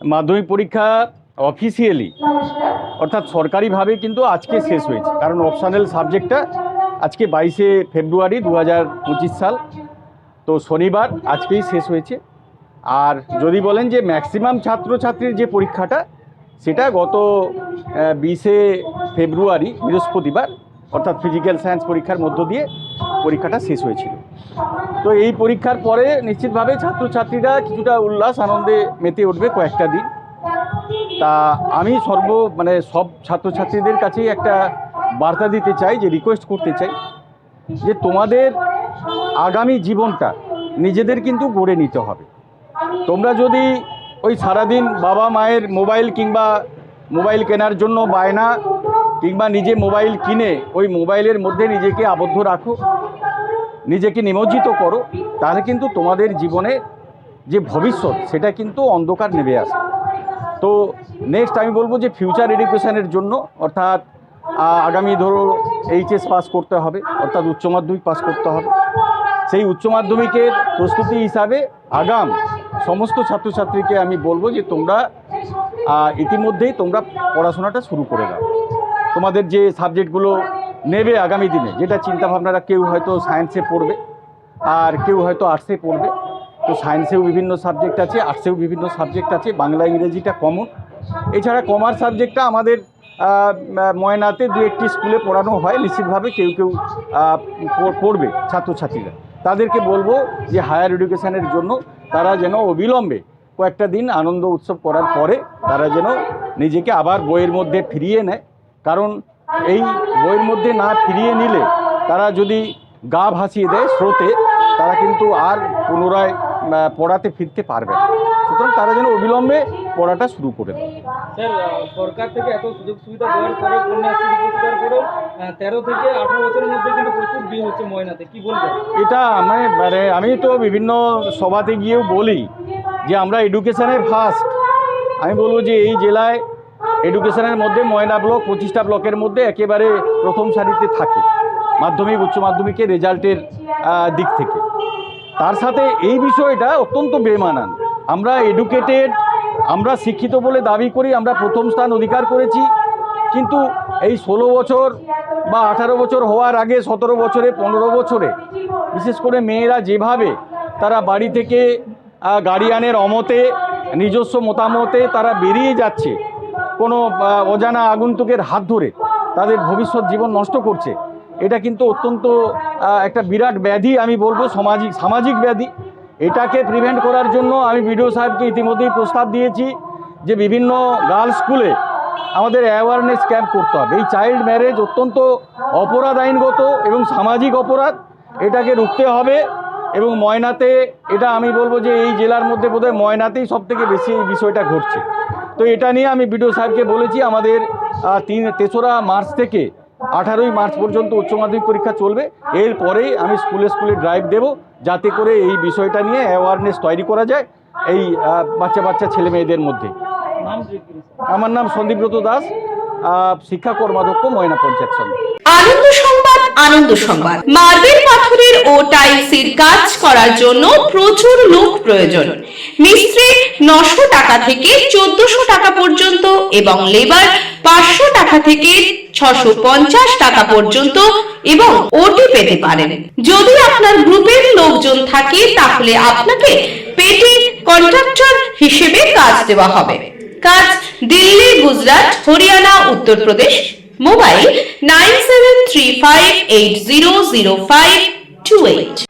মাধ্যমিক পরীক্ষা অফিসিয়ালি অর্থাৎ সরকারিভাবে কিন্তু আজকে শেষ হয়েছে। কারণ অপশানাল সাবজেক্টটা আজকে বাইশে ফেব্রুয়ারি দু হাজার পঁচিশ সাল। তো শনিবার আজকেই শেষ হয়েছে। আর যদি বলেন যে ম্যাক্সিমাম ছাত্রছাত্রীর যে পরীক্ষাটা সেটা গত বিশে ফেব্রুয়ারি বৃহস্পতিবার অর্থাৎ ফিজিক্যাল সায়েন্স পরীক্ষার মধ্য দিয়ে পরীক্ষাটা শেষ হয়েছিল। তো এই পরীক্ষার পরে নিশ্চিতভাবে ছাত্রছাত্রীরা কিছুটা উল্লাস, আনন্দে মেতে উঠবে কয়েকটা দিন। তা আমি সর্ব মানে সব ছাত্রছাত্রীদের কাছেই একটা বার্তা দিতে চাই, যে রিকোয়েস্ট করতে চাই, যে তোমাদের আগামী জীবনটা নিজেদের কিন্তু গড়ে নিতে হবে। তোমরা যদি ওই সারাদিন বাবা মায়ের মোবাইল কিংবা মোবাইল কেনার জন্য বায়না কিংবা নিজে মোবাইল কিনে ওই মোবাইলের মধ্যে নিজেকে আবদ্ধ রাখো, নিজেকে নিমজ্জিত করো, তাহলে কিন্তু তোমাদের জীবনে যে ভবিষ্যৎ, সেটা কিন্তু অন্ধকার নেমে আসে। তো নেক্সট আমি বলব যে ফিউচার এডুকেশানের জন্য, অর্থাৎ আগামী ধরো এইচএস পাস করতে হবে, অর্থাৎ উচ্চ মাধ্যমিক পাস করতে হবে। সেই উচ্চ মাধ্যমিকের প্রস্তুতি হিসাবে আগাম সমস্ত ছাত্রছাত্রীকে আমি বলব যে তোমরা ইতিমধ্যেই তোমরা পড়াশোনাটা শুরু করে দাও। তোমাদের যে সাবজেক্টগুলো নেবে আগামী দিনে, যেটা চিন্তাভাবনারা কেউ হয়তো সায়েন্সে পড়বে আর কেউ হয়তো আর্টসে পড়বে। তো সায়েন্সেও বিভিন্ন সাবজেক্ট আছে আর্টসেও বিভিন্ন সাবজেক্ট আছে, বাংলা, ইংরেজিটা কমন এছাড়া কমার্স সাবজেক্টটা আমাদের ময়নাতে দু একটি স্কুলে পড়ানো হয়, নিশ্চিতভাবে কেউ কেউ পড়বে ছাত্রছাত্রীরা। তাদেরকে বলব যে হায়ার এডুকেশনের জন্য তারা যেন অবিলম্বে কয়েকটা দিন আনন্দ উৎসব করার পরে তারা যেন নিজেকে আবার বইয়ের মধ্যে ফিরিয়ে নেয়। কারণ এই বইয়ের মধ্যে না ফিরিয়ে নিলে তারা যদি গা ভাসিয়ে দেয় স্রোতে তারা কিন্তু আর পুনরায় পড়াতে ফিরতে পারবে না। সুতরাং তারা যেন অবিলম্বে পড়াটা শুরু করে দেয়। সরকার থেকে এত সুযোগ সুবিধা দেওয়ার পরে কন্যাশ্রী পুরস্কার করেও তেরো থেকে আঠারো বছরের মধ্যে কিন্তু প্রচুর বিয়ে হচ্ছে ময়নাতে। কি বলবেন? এটা আমি মানে আমি তো বিভিন্ন সভাতে গিয়েও বলি যে আমরা এডুকেশনের ফার্স্ট আমি বলব যে এই জেলায় এডুকেশনের মধ্যে ময়না ব্লক, পঁচিশটা ব্লকের মধ্যে একেবারে প্রথম সারিতে থাকে, মাধ্যমিক, উচ্চ মাধ্যমিকের রেজাল্টের দিক থেকে। তার সাথে এই বিষয়টা অত্যন্ত বেমানান। আমরা এডুকেটেড আমরা শিক্ষিত বলে দাবি করি, আমরা প্রথম স্থান অধিকার করেছি। কিন্তু এই ষোলো বছর বা আঠারো বছর হওয়ার আগে, সতেরো বছরে, পনেরো বছরে, বিশেষ করে মেয়েরা যেভাবে তারা বাড়ি থেকে গার্ডিয়ানের অমতে, নিজস্ব মতামতে তারা বেরিয়ে যাচ্ছে কোনো অজানা আগন্তুকের হাত ধরে তাদের ভবিষ্যৎ জীবন নষ্ট করছে। এটা কিন্তু অত্যন্ত একটা বিরাট ব্যাধি আমি বলব, সামাজিক সামাজিক ব্যাধি। এটাকে প্রিভেন্ট করার জন্য আমি বিডিও সাহেবকে ইতিমধ্যেই প্রস্তাব দিয়েছি যে বিভিন্ন গার্লস স্কুলে আমাদের অ্যাওয়ারনেস ক্যাম্প করতে হবে। এই চাইল্ড ম্যারেজ অত্যন্ত অপরাধ আইনগত এবং সামাজিক অপরাধ। এটাকে রুখতে হবে এবং ময়নাতে, এটা আমি বলব যে এই জেলার মধ্যে বোধহয় ময়নাতেই সব থেকে বেশি এই বিষয়টা ঘটছে। তো এটা নিয়ে আমি বিডিও সাহেবকে বলেছি, আমাদের তিন, তেসরা মার্চ থেকে আঠারোই মার্চ পর্যন্ত উচ্চ মাধ্যমিক পরীক্ষা চলবে। এরপরেই আমি স্কুলে স্কুলে ড্রাইভ দেব, যাতে করে এই বিষয়টা নিয়ে অ্যাওয়ারনেস তৈরি করা যায় এই বাচ্চা বাচ্চা ছেলে মেয়েদের মধ্যে। আমার নাম সন্দীপব্রত দাস শিক্ষা কর্মাধ্যক্ষ ময়না পঞ্চায়েত সমিতি। আনন্দ সংবাদ আনন্দ সংবাদ। মার্বেল পাথরের ও টাইলসের কাজ করার জন্য প্রচুর লোক প্রয়োজন। মিস্ত্রি নশো টাকা থেকে চোদ্দশো টাকা পর্যন্ত এবং লেবার পাঁচশো টাকা থেকে ছশো পঞ্চাশ টাকা পর্যন্ত এবং ওটি পেতে পারেন। যদি আপনার গ্রুপের লোকজন থাকে, তাহলে আপনাকে পেটি কন্ট্রাক্টর হিসেবে কাজ দেওয়া হবে। কাজ Delhi, Gujarat, Haryana, Uttar Pradesh, mobile nine seven three five eight zero zero five two eight